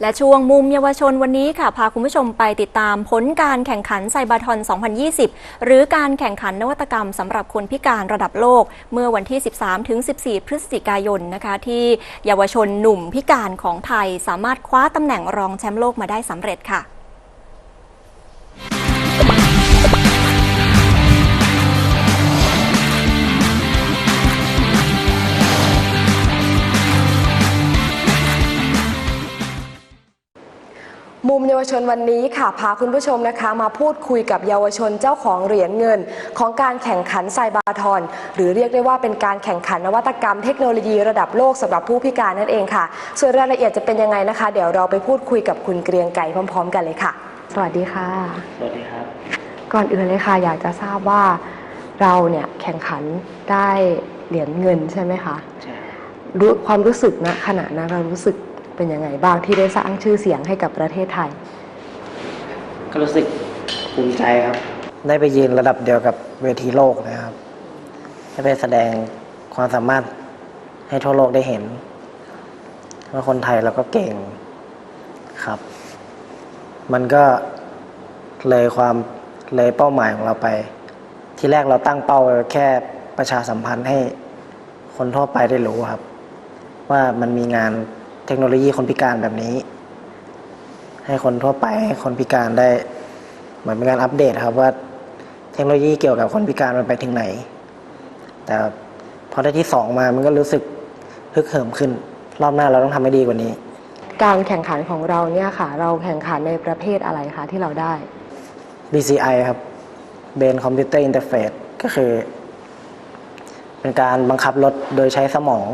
และช่วงมุมเยาวชนวันนี้ค่ะ พาคุณผู้ชมไปติดตามผลการแข่งขันไซบาทอน 2020 หรือการแข่งขันนวัตกรรมสำหรับคนพิการระดับโลก เมื่อวันที่ 13-14 พฤศจิกายนนะคะ ที่เยาวชนหนุ่มพิการของไทย สามารถคว้าตำแหน่งรองแชมป์โลกมาได้สำเร็จค่ะ มุมเยาวชนวันนี้ค่ะพาคุณผู้ชมนะคะ มาพูดคุยกับเยาวชนเจ้าของเหรียญเงิน ของการแข่งขันไซบาทอนหรือเรียกได้ว่าเป็นการแข่งขันนวัตกรรมเทคโนโลยีระดับโลกสำหรับผู้พิการนั่นเองค่ะ ส่วนรายละเอียดจะเป็นยังไงนะคะ เดี๋ยวเราไปพูดคุยกับคุณเกรียงไก่พร้อม ๆ กันเลยค่ะ สวัสดีค่ะ สวัสดีครับ ก่อนอื่นเลยค่ะ อยากจะทราบว่าเราเนี่ยแข่งขันได้เหรียญเงินใช่ไหมคะใช่รู้ความรู้สึกณขณะนั้นเรารู้สึก เป็นยังไงบ้างที่ได้สร้างชื่อเสียงให้กับประเทศไทย ก็รู้สึกภูมิใจครับ ได้ไปยืนระดับเดียวกับเวทีโลกนะครับ ได้ไปแสดงความสามารถให้ทั่วโลกได้เห็นว่าคนไทยเราก็เก่งครับ มันก็เลยความเลยเป้าหมายของเราไป ที่แรกเราตั้งเป้าไว้แค่ประชาสัมพันธ์ให้คนทั่วไปได้รู้ครับ ว่ามันมีงาน เทคโนโลยีคนพิการแบบนี้ ให้คนทั่วไปให้คนพิการได้เหมือนเป็นการอัปเดตครับว่าเทคโนโลยีเกี่ยวกับคนพิการมันไปถึงไหน แต่พอได้ที่สองมามันก็รู้สึกฮึกเหิมขึ้น รอบหน้าเราต้องทำให้ดีกว่านี้ การแข่งขันของเราเนี่ยค่ะ เราแข่งขันในประเภทอะไรคะที่เราได้ BCI ครับ Brain Computer Interface ก็คือ เป็นการบังคับรถโดยใช้สมอง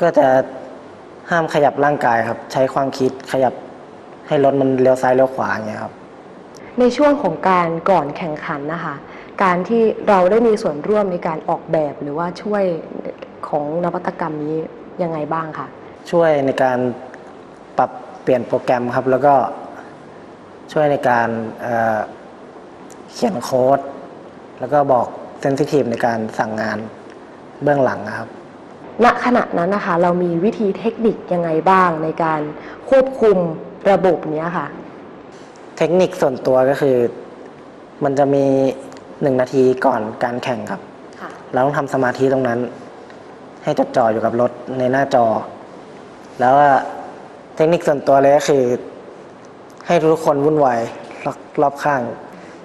ก็จะห้ามขยับร่างกายครับ ใช้ความคิดขยับให้รถมันเลี้ยวซ้ายเลี้ยวขวาอย่างเงี้ยครับ ในช่วงของการก่อนแข่งขันนะคะ การที่เราได้มีส่วนร่วมในการออกแบบหรือว่าช่วยของนวัตกรรมนี้ยังไงบ้างคะช่วยในการปรับเปลี่ยนโปรแกรมครับ แล้วก็ช่วยในการเอ่อเขียนโค้ด แล้วก็บอกเซนซิทีฟในการสั่งงานเบื้องหลังนะครับ ณขณะนั้นนะคะ เรามีวิธีเทคนิคยังไงบ้างในการควบคุมระบบเนี้ยค่ะ เทคนิคส่วนตัวก็คือ มันจะมีหนึ่งนาทีก่อนการแข่งครับเราต้องทำสมาธิตรงนั้น ให้จดจ่ออยู่กับรถในหน้าจอ แล้วก็เทคนิคส่วนตัวเลยก็คือ ให้ทุกคนวุ่นวายรอบรอบข้าง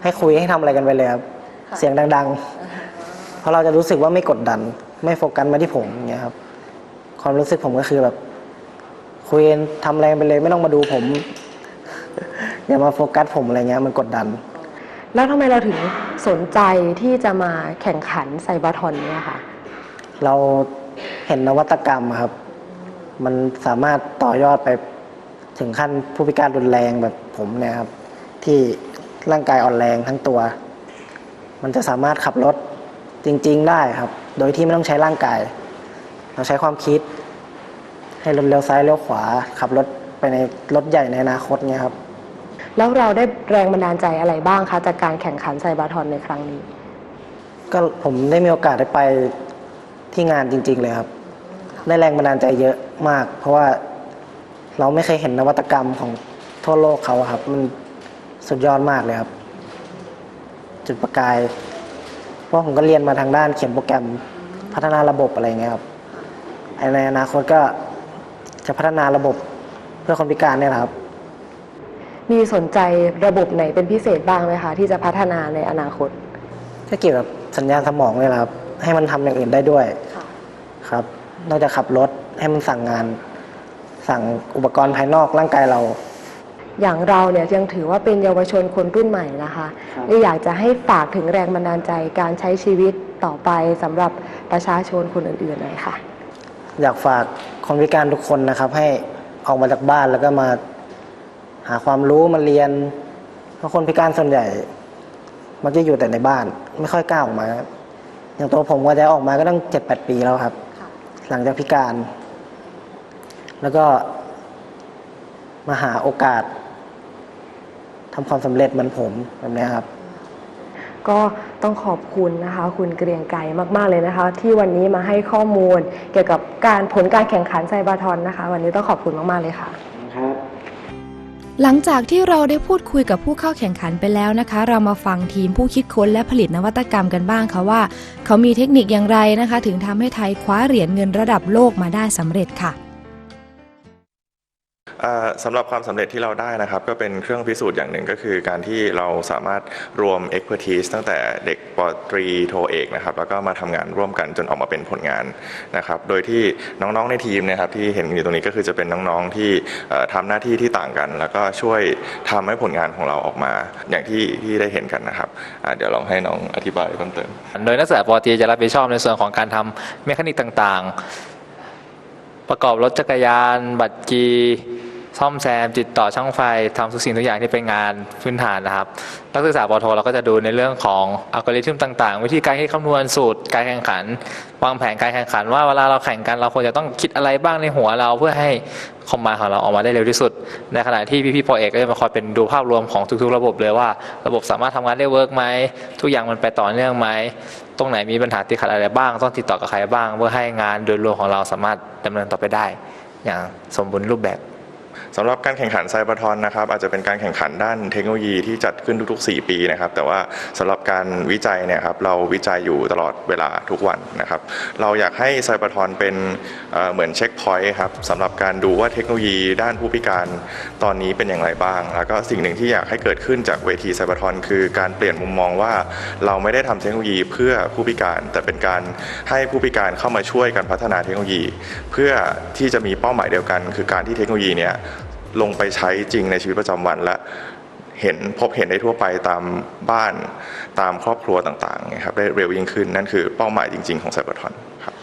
ให้คุยให้ทำอะไรกันไปเลยครับเสียงดัง ๆ เพราะเราจะรู้สึกว่าไม่กดดัน ไม่โฟกัสมาที่ผมอย่างเงี้ยครับ ความรู้สึกผมก็คือแบบคุยทำอะไรกันไปเลยไม่ต้องมาดูผม อย่ามาโฟกัสผมอะไรเงี้ยมันกดดัน แล้วทำไมเราถึงสนใจที่จะมาแข่งขันไซบาทอนเนี่ยค่ะ เราเห็นนวัตกรรมอะครับ มันสามารถต่อยอดไปถึงขั้นผู้พิการรุนแรงแบบผมเนี่ยครับ ที่ร่างกายอ่อนแรงทั้งตัว มันจะสามารถขับรถจริง ๆ ได้ครับ โดยที่ไม่ต้องใช้ร่างกาย เราใช้ความคิด ให้รถเลี้ยวซ้ายเลี้ยวขวา ขับรถไปในรถใหญ่ในอนาคตเนี่ยครับ แล้วเราได้แรงบันดาลใจอะไรบ้างคะ จากการแข่งขันไซบาทอนในครั้งนี้ ก็ผมได้มีโอกาสได้ไปที่งานจริง ๆ เลยครับ ได้แรงบันดาลใจเยอะมาก เพราะว่าเราไม่เคยเห็นนวัตกรรมของทั่วโลกเขาอะครับ มันสุดยอดมากเลยครับ จุดประกายเพ ราะผมก็เรียนมาทางด้านเขียนโปรแกรมพัฒนาระบบอะไรเงี้ยครับในอนาคตก็จะพัฒนาระบบเพื่อคนพิการเนี่ยแหละครับ มีสนใจระบบไหนเป็นพิเศษบ้างไหมคะ ที่จะพัฒนาในอนาคต ก็เกี่ยวกับสัญญาณสมองเลยแหละครับ ให้มันทำอย่างอื่นได้ด้วยครับ นอกจากขับรถให้มันสั่งงาน สั่งอุปกรณ์ภายนอกร่างกายเรา อย่างเราเนี่ยยังถือว่าเป็นเยาวชนคนรุ่นใหม่นะคะครับเลยอยากจะให้ฝากถึงแรงบันดาลใจการใช้ชีวิตต่อไปสำหรับประชาชนคนอื่นๆหน่อยค่ะ อยากฝากคนพิการทุกคนนะครับ ให้ออกมาจากบ้านแล้วก็มาหาความรู้มาเรียน เพราะคนพิการส่วนใหญ่มักจะอยู่แต่ในบ้าน ไม่ค่อยกล้าออกมา อย่างตัวผมก็จะออกมาก็ตั้งเจ็ดแปดปีแล้วครับ หลังจากพิการ แล้วก็มาหาโอกาส ทำความสำเร็จเหมือนผมแบบเนี้ยครับ ก็ต้องขอบคุณนะคะ คุณเกรียงไกรมาก ๆ เลยนะคะ ที่วันนี้มาให้ข้อมูลเกี่ยวกับการผลการแข่งขันไซบาทอนนะคะ วันนี้ต้องขอบคุณมาก ๆ เลยค่ะครับหลังจากที่เราได้พูดคุยกับผู้เข้าแข่งขันไปแล้วนะคะ เรามาฟังทีมผู้คิดค้นและผลิตนวัตกรรมกันบ้างค่ะว่า เขามีเทคนิคอย่างไรนะคะ ถึงทำให้ไทยคว้าเหรียญเงินระดับโลกมาได้สำเร็จค่ะอ่า สำหรับความสำเร็จที่เราได้นะครับ ก็เป็นเครื่องพิสูจน์อย่างหนึ่งก็คือ การที่เราสามารถรวม expertise ตั้งแต่เด็กปตรีโทเอกนะครับแล้วก็มาทำงานร่วมกันจนออกมาเป็นผลงานนะครับ โดยที่น้องๆในทีมนะครับที่เห็นอยู่ตรงนี้ก็คือจะเป็นน้องๆที่ทำหน้าที่ที่ต่างกัน แล้วก็ช่วยทำให้ผลงานของเราออกมา อย่างที่ที่ได้เห็นกันนะครับเดี๋ยวลองให้น้องอธิบายเพิ่มเติม โดยนักศึกษาปตรีจะรับผิดชอบในส่วนของการทำเมคานิกต่างๆ ประกอบรถจักรยาน บัตรกี ซ่อมแซมติดต่อช่างไฟทำทุกสิ่งทุกอย่างที่เป็นงานพื้นฐานนะครับ นักศึกษาปอโทเราก็จะดูในเรื่องของอัลกอริทึมต่างๆ วิธีการคิดคำนวณสูตรการแข่งขัน วางแผนการแข่งขัน ว่าเวลาเราแข่งกันเราควรจะต้องคิดอะไรบ้างในหัวเราเพื่อให้คอมมานของเราออกมาได้เร็วที่สุด ในขณะที่พี่ๆปอเอกก็จะมาคอยเป็นดูภาพรวมของทุกๆ ระบบเลยว่า ระบบสามารถทำงานได้เวิร์กไหมทุกอย่างมันไปต่อเนื่องไหมตรงไหนมีปัญหาติดขัดอะไรบ้าง ต้องติดต่อกับใครบ้าง เพื่อให้งานโดยรวมของเราสามารถดำเนินต่อไปได้ อย่างสมบูรณ์รูปแบบ สำหรับการแข่งขันไซบาทอนนะครับอาจจะเป็นการแข่งขันด้านเทคโนโลยีที่จัดขึ้นทุก ๆ 4 ปีนะครับแต่ว่าสำหรับการวิจัยเนี่ยครับเราวิจัยอยู่ตลอดเวลาทุกวันนะครับเราอยากให้ไซบาทอนเป็นเเหมือนเช็คพอยต์ครับสำหรับการดูว่าเทคโนโลยีด้านผู้พิการตอนนี้เป็นอย่างไรบ้าง แล้วก็สิ่งหนึ่งที่อยากให้เกิดขึ้นจากเวทีไซบาทอนคือการเปลี่ยนมุมมองว่าเราไม่ได้ทำเทคโนโลยีเพื่อผู้พิการ แต่เป็นการให้ผู้พิการเข้ามาช่วยกันพัฒนาเทคโนโลยี เพื่อที่จะมีเป้าหมายเดียวกัน คือการที่เทคโนโลยีเนี่ย ลงไปใช้จริงในชีวิตประจำวันและเห็นพบเห็นได้ทั่วไปตามบ้านตามครอบครัวต่างๆครับได้เร็วยิ่งขึ้น นั่นคือเป้าหมายจริง ๆ ของไซเบอร์ทอนครับ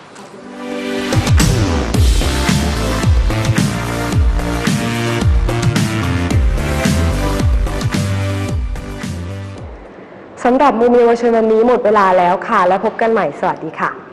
สำหรับมุมเยาวชนวันนี้หมดเวลาแล้วค่ะ แล้วพบกันใหม่สวัสดีค่ะ